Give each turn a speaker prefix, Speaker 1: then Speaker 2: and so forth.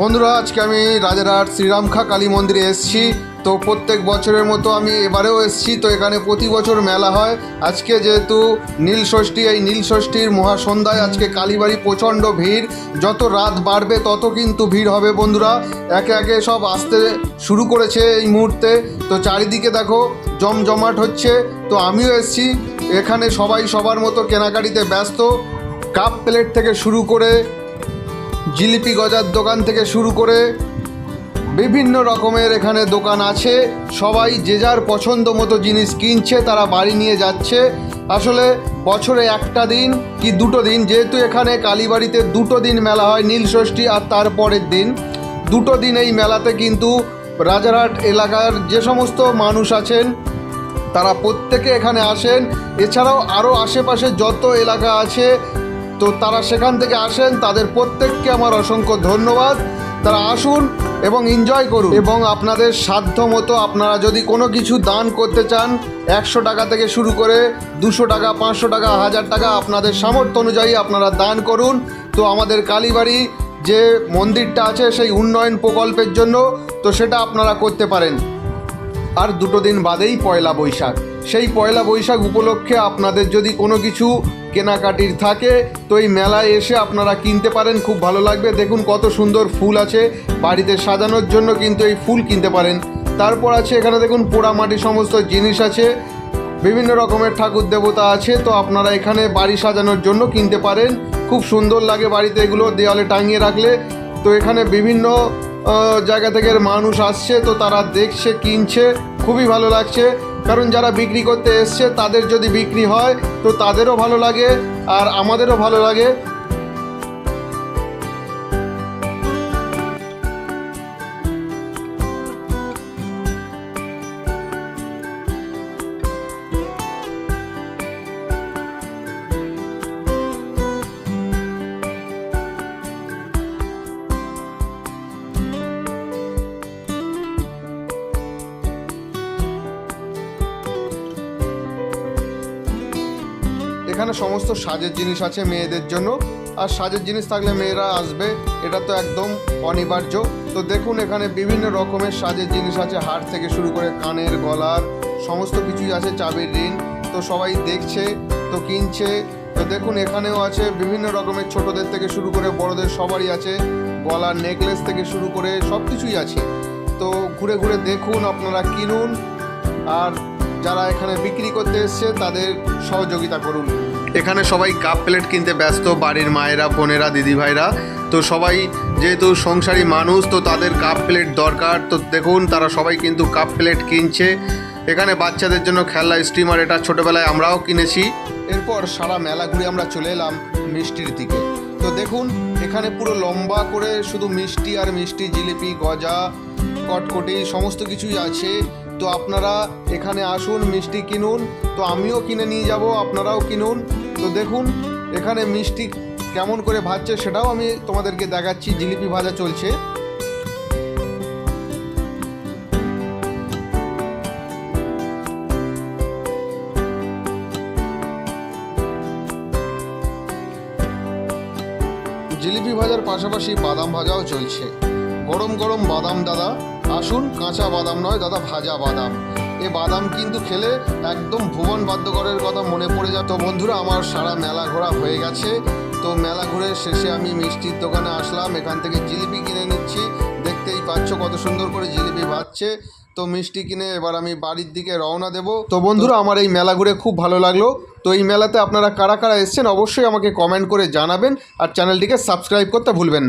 Speaker 1: বন্ধুরা, আজকে আমি রাজারহাট শ্রীরামখা কালী মন্দিরে এসেছি। তো প্রত্যেক বছরের মতো আমি এবারেও এসেছি। তো এখানে প্রতি বছর মেলা হয়। আজকে যেহেতু নীল ষষ্ঠী, এই নীল ষষ্ঠীর মহাসন্ধ্যায় আজকে কালীবাড়ি প্রচণ্ড ভিড়। যত রাত বাড়বে, তত কিন্তু ভিড় হবে বন্ধুরা। একে একে সব আসতে শুরু করেছে এই মুহূর্তে। তো চারিদিকে দেখো, জমজমাট হচ্ছে। তো আমিও এসেছি। এখানে সবাই সবার মতো কেনাকাটিতে ব্যস্ত। কাপ প্লেট থেকে শুরু করে জিলিপি গজার দোকান থেকে শুরু করে বিভিন্ন রকমের এখানে দোকান আছে। সবাই যে যার পছন্দ মতো জিনিস কিনছে, তারা বাড়ি নিয়ে যাচ্ছে। আসলে বছরে একটা দিন কি দুটো দিন? যেহেতু এখানে কালীবাড়িতে দুটো দিন মেলা হয় নীল ষষ্ঠী আর তারপরের দিন। দুটো দিন এই মেলাতে কিন্তু রাজারহাট এলাকার যে সমস্ত মানুষ আছেন, তারা প্রত্যেকে এখানে আসেন। এছাড়াও আরও আশেপাশে যত এলাকা আছে তো তারা সেখান থেকে আসেন, তাদের প্রত্যেককে আমার অসংখ্য ধন্যবাদ। তারা আসুন এবং এনজয় করুন। এবং আপনাদের সাধ্য মতো আপনারা যদি কোনো কিছু দান করতে চান, একশো টাকা থেকে শুরু করে দুশো টাকা, পাঁচশো টাকা, হাজার টাকা আপনাদের সামর্থ্য অনুযায়ী আপনারা দান করুন। তো আমাদের কালীবাড়ি যে মন্দিরটা আছে, সেই উন্নয়ন প্রকল্পের জন্য তো সেটা আপনারা করতে পারেন। আর দুটো দিন বাদেই পয়লা বৈশাখ। সেই পয়লা বৈশাখ উপলক্ষে আপনাদের যদি কোনো কিছু কেনাকাটির থাকে, তো এই মেলায় এসে আপনারা কিনতে পারেন, খুব ভালো লাগবে। দেখুন কত সুন্দর ফুল আছে, বাড়িতে সাজানোর জন্য কিন্তু এই ফুল কিনতে পারেন। তারপর আছে এখানে দেখুন পোড়ামাটি সমস্ত জিনিস আছে, বিভিন্ন রকমের ঠাকুর দেবতা আছে, তো আপনারা এখানে বাড়ি সাজানোর জন্য কিনতে পারেন। খুব সুন্দর লাগে বাড়িতে এগুলো দেওয়ালে টাঙিয়ে রাখলে। তো এখানে বিভিন্ন জায়গা থেকে মানুষ আসছে, তো তারা দেখছে, কিনছে, খুবই ভালো লাগছে। কারণ যারা বিক্রি করতে এসছে, তাদের যদি বিক্রি হয়, তো তাদেরও ভালো লাগে আর আমাদেরও ভালো লাগে। এখানে সমস্ত সাজের জিনিস আছে মেয়েদের জন্য। আর সাজের জিনিস থাকলে মেয়েরা আসবে, এটা তো একদম অনিবার্য। তো দেখুন, এখানে বিভিন্ন রকমের সাজের জিনিস আছে, হার থেকে শুরু করে কানের গলার, সমস্ত কিছুই আছে, চাবির ঋণ। তো সবাই দেখছে, তো কিনছে। তো দেখুন, এখানেও আছে বিভিন্ন রকমের ছোটদের থেকে শুরু করে বড়দের সবারই আছে। গলার নেকলেস থেকে শুরু করে সব কিছুই আছে। তো ঘুরে ঘুরে দেখুন, আপনারা কিনুন। আর যারা এখানে বিক্রি করতে এসছে, তাদের সহযোগিতা করুন। এখানে সবাই কাপ প্লেট কিনতে ব্যস্ত, বাড়ির মায়েরা, বোনেরা, দিদিভাইরা। তো সবাই যেহেতু সংসারী মানুষ, তো তাদের কাপ প্লেট দরকার। তো দেখুন, তারা সবাই কিন্তু কাপ প্লেট কিনছে। এখানে বাচ্চাদের জন্য খেলনা, স্টিমার, এটা ছোটোবেলায় আমরাও কিনেছি। এরপর সারা মেলা ঘুরে আমরা চলে এলাম মিষ্টির দিকে। তো দেখুন, এখানে পুরো লম্বা করে শুধু মিষ্টি আর মিষ্টি জিলিপি, গজা কটকটি সমস্ত কিছুই আছে। তো আপনারা এখানে আসুন, মিষ্টি কিনুন। তো আমিও কিনে নিয়ে যাব, আপনারাও কিনুন। তো দেখুন, এখানে মিষ্টি কেমন করে ভাজছে সেটাও আমি তোমাদেরকে দেখাচ্ছি। জিলিপি ভাজা চলছে। জিলিপি ভাজার পাশাপাশি বাদাম ভাজাও চলছে। গরম গরম বাদাম দাদা। আসুন, কাঁচা বাদাম নয়, দাদা, ভাজা বাদাম। এ বাদাম কিন্তু খেলে একদম ভুবন বাদ্যকরের কথা মনে পড়ে যায়। তো বন্ধুরা, আমার সারা মেলা ঘোরা হয়ে গেছে। তো মেলা ঘুরে শেষে আমি মিষ্টির দোকানে আসলাম। এখান থেকে জিলিপি কিনে নিচ্ছি। দেখতেই পাচ্ছ কত সুন্দর করে জিলিপি ভাজছে। তো মিষ্টি কিনে এবার আমি বাড়ির দিকে রওনা দেব। তো বন্ধুরা, আমার এই মেলা ঘুরে খুব ভালো লাগল। তো এই মেলাতে আপনারা কারা কারা এসছেন, অবশ্যই আমাকে কমেন্ট করে জানাবেন। আর চ্যানেলটিকে সাবস্ক্রাইব করতে ভুলবেন না।